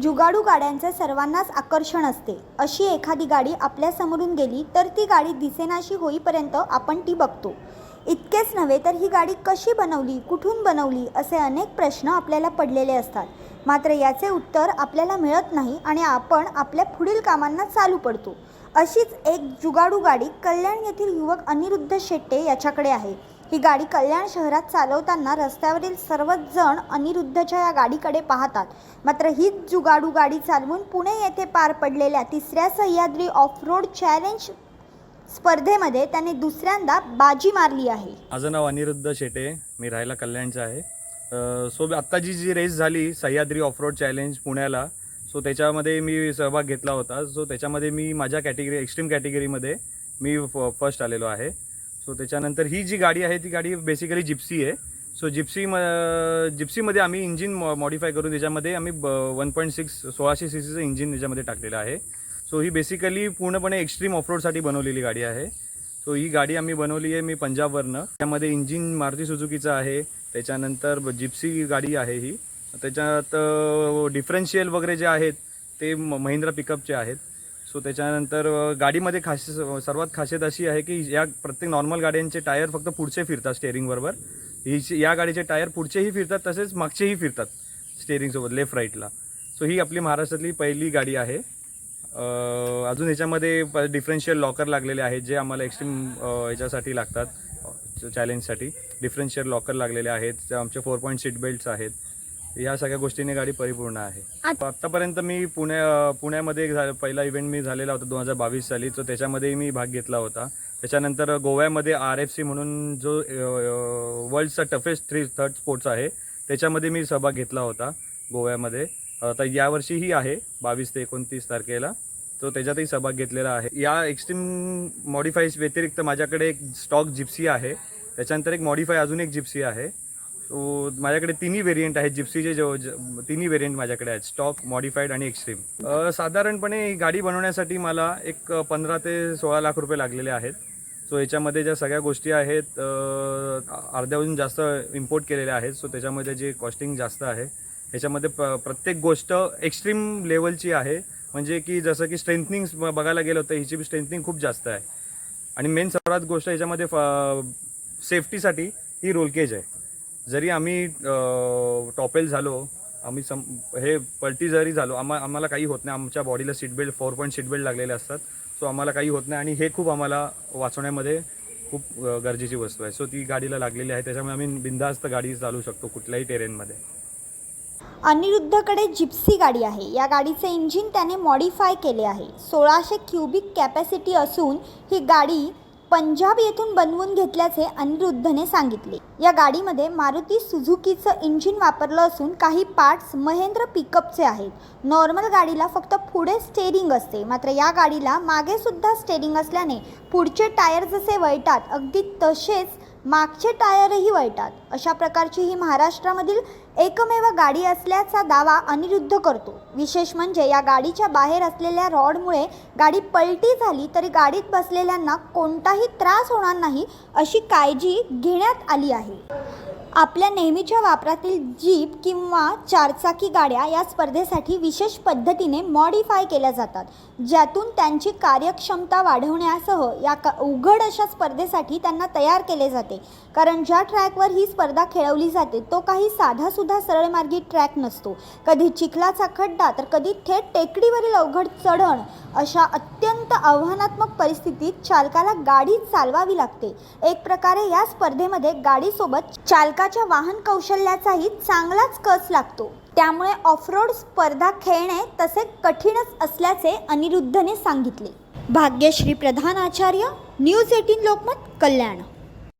जुगाडू गाड्यांचे सर्वांनाच आकर्षण असते. अशी एखादी गाडी आपल्यासमोरून गेली तर ती गाडी दिसेनाशी होईपर्यंत आपण ती बघतो. इतकेच नव्हे तर ही गाडी कशी बनवली कुठून बनवली असे अनेक प्रश्न आपल्याला पडलेले असतात. मात्र याचे उत्तर आपल्याला मिळत नाही आणि आपण आपल्या पुढील कामांना चालू पडतो. अशीच एक जुगाडू गाडी कल्याण येथील युवक अनिरुद्ध शेट्टे याच्याकडे आहे. ही गाडी कल्याण शहरात चालवताना रस्त्यावरील सर्वच जण अनिरुद्धच्या या गाडीकडे पाहतात. मात्र हीच जुगाडू गाडी चालवून पुणे येथे पार पडलेल्या तिसऱ्या सह्याद्री ऑफ रोड चॅलेंज स्पर्धेमध्ये त्याने दुसऱ्यांदा बाजी मारली आहे. माझं नाव अनिरुद्ध शेटे. मी राहायला कल्याणचं आहे. सो आत्ता जी रेस झाली सह्याद्री ऑफ रोड चॅलेंज पुण्याला सो त्याच्यामध्ये मी सहभाग घेतला होता. सो त्याच्यामध्ये मी माझ्या कॅटेगरी एक्स्ट्रीम कॅटेगरीमध्ये मी फ फर्स्ट आलेलो आहे. सो त्याच्यानंतर ही जी गाडी आहे ती गाडी बेसिकली जिप्सी आहे. सो जिप्सी म जिप्सीमध्ये आम्ही इंजिन मॉ मॉडिफाय करून त्याच्यामध्ये आम्ही वन पॉईंट सिक्स सोळाशे सी सीचं इंजिन त्याच्यामध्ये टाकलेलं आहे. सो ही बेसिकली पूर्णपणे एक्स्ट्रीम ऑफरोडसाठी बनवलेली गाडी आहे. सो ही गाडी आम्ही बनवली आहे मी पंजाबवरनं. त्यामध्ये इंजिन मारुती सुझुकीचं आहे. त्याच्यानंतर जिप्सी गाडी आहे ही. त्याच्यात डिफरन्शियल वगैरे जे आहेत ते महिंद्रा पिकअपचे आहेत. सो त्याच्यानंतर गाडीमध्ये खास सर्वात खासियत अशी आहे की या प्रत्येक नॉर्मल गाड्यांचे टायर फक्त पुढचे फिरतात स्टेअरिंगबरोबर ही या गाडीचे टायर पुढचेही फिरतात तसेच मागचेही फिरतात स्टेअरिंगसोबत लेफ्ट राईटला सो ही आपली महाराष्ट्रातली पहिली गाडी आहे. अजून ह्याच्यामध्ये प डिफरन्शियल लॉकर लागलेले आहेत जे आम्हाला एक्स्ट्रीम ह्याच्यासाठी लागतात चॅलेंजसाठी डिफरन्शियल लॉकर लागलेले आहेत आमचे फोर पॉईंट सीट बेल्ट्स आहेत. या सगळ्या गोष्टीने गाडी परिपूर्ण आहे. आत्तापर्यंत मी पुण्या पुण्यामध्ये झा पहिला इव्हेंट मी झालेला होता दोन हजार बावीस साली. तर त्याच्यामध्ये मी भाग घेतला होता. त्याच्यानंतर गोव्यामध्ये आर एफ सी म्हणून जो वर्ल्डचा टफेस्ट थ्री थर्ड स्पोर्ट्स आहे त्याच्यामध्ये मी सहभाग घेतला होता गोव्यामध्ये. आता यावर्षीही आहे बावीस ते एकोणतीस तारखेला. तो त्याच्यातही सहभाग घेतलेला आहे. या एक्स्ट्रीम मॉडिफाईज व्यतिरिक्त माझ्याकडे एक स्टॉक जिप्सी आहे. त्याच्यानंतर एक मॉडिफाय अजून एक जिप्सी आहे. सो माझ्याकडे तिन्ही व्हेरियंट आहेत जिप्सीचे जो तिन्ही व्हेरियंट माझ्याकडे आहेत स्टॉक मॉडिफाईड आणि एक्स्ट्रीम साधारणपणे ही गाडी बनवण्यासाठी मला एक पंधरा ते सोळा लाख रुपये लागलेले आहेत. सो याच्यामध्ये ज्या सगळ्या गोष्टी आहेत अर्ध्याहून जास्त इम्पोर्ट केलेल्या आहेत. सो त्याच्यामध्ये जे कॉस्टिंग जास्त आहे ह्याच्यामध्ये प प्रत्येक गोष्ट एक्स्ट्रीम लेवलची आहे. म्हणजे की जसं की स्ट्रेंथनिंग बघायला गेलं तर हिची स्ट्रेंथनिंग खूप जास्त आहे. आणि मेन सर्वात गोष्ट याच्यामध्ये सेफ्टीसाठी ही रोल केज आहे. जरी आम्ही टॉपेल झालो आम्ही सम हे पलटी जरी झालो आम्हा आम्हाला काही होत नाही. आमच्या बॉडीला seat belt four point seat belt लागलेले असतात. सो आम्हाला काही होत नाही आणि हे खूप आम्हाला वाचवण्यामध्ये खूप गरजेची वस्तू आहे. सो ती गाडीला लागलेली आहे. त्याच्यामुळे आम्ही बिंदास्त गाडी चालू शकतो कुठल्याही टेरेनमध्ये अनिरुद्धकडे जिप्सी गाडी आहे. या गाडीचे इंजिन त्याने मॉडिफाय केले आहे. सोळाशे क्युबिक कॅपॅसिटी असून ही गाडी पंजाब येथून बनवून घेतल्याचे अनिरुद्धने सांगितले. या गाडीमध्ये मारुती सुझुकीचं इंजिन वापरलं असून काही पार्ट्स महेंद्र पिकअपचे आहेत. नॉर्मल गाडीला फक्त पुढे स्टेरिंग असते. मात्र या गाडीला मागेसुद्धा स्टेरिंग असल्याने पुढचे टायर जसे वळतात अगदी तसेच मागचे टायरही वळतात अशा प्रकारची ही महाराष्ट्रामधील एकमेव गाडी असल्याचा दावा अनिरुद्ध करतो. विशेष म्हणजे या गाडीच्या बाहेर असलेल्या रॉडमुळे गाडी पलटी झाली तरी गाडीत बसलेल्यांना कोणताही त्रास होणार नाही अशी काळजी घेण्यात आली आहे. आपल्या नेहमीच्या वापरातील जीप किंवा चारचाकी गाड्या या स्पर्धेसाठी विशेष पद्धतीने मॉडिफाय केल्या जातात. ज्यातून त्यांची कार्यक्षमता वाढवण्यासह या का उघड अशा स्पर्धेसाठी त्यांना तयार केले जाते. कारण ज्या ट्रॅकवर ही स्पर्धा खेळवली जाते तो काही साधासुद्धा सरळमार्गी ट्रॅक नसतो. कधी चिखलाचा खड्डा तर कधी थेट टेकडीवरील अवघड चढण अशा अत्यंत आव्हानात्मक परिस्थितीत चालकाला गाडी चालवावी लागते. एक प्रकारे या स्पर्धेमध्ये गाडीसोबत चालका चालकाच्या वाहन कौशल्याचाही चांगलाच कस लागतो. त्यामुळे ऑफरोड स्पर्धा खेळणे तसे कठीणच असल्याचे अनिरुद्धने सांगितले. Bhagyashree Pradhan Acharya news eighteen Lokmat Kalyan.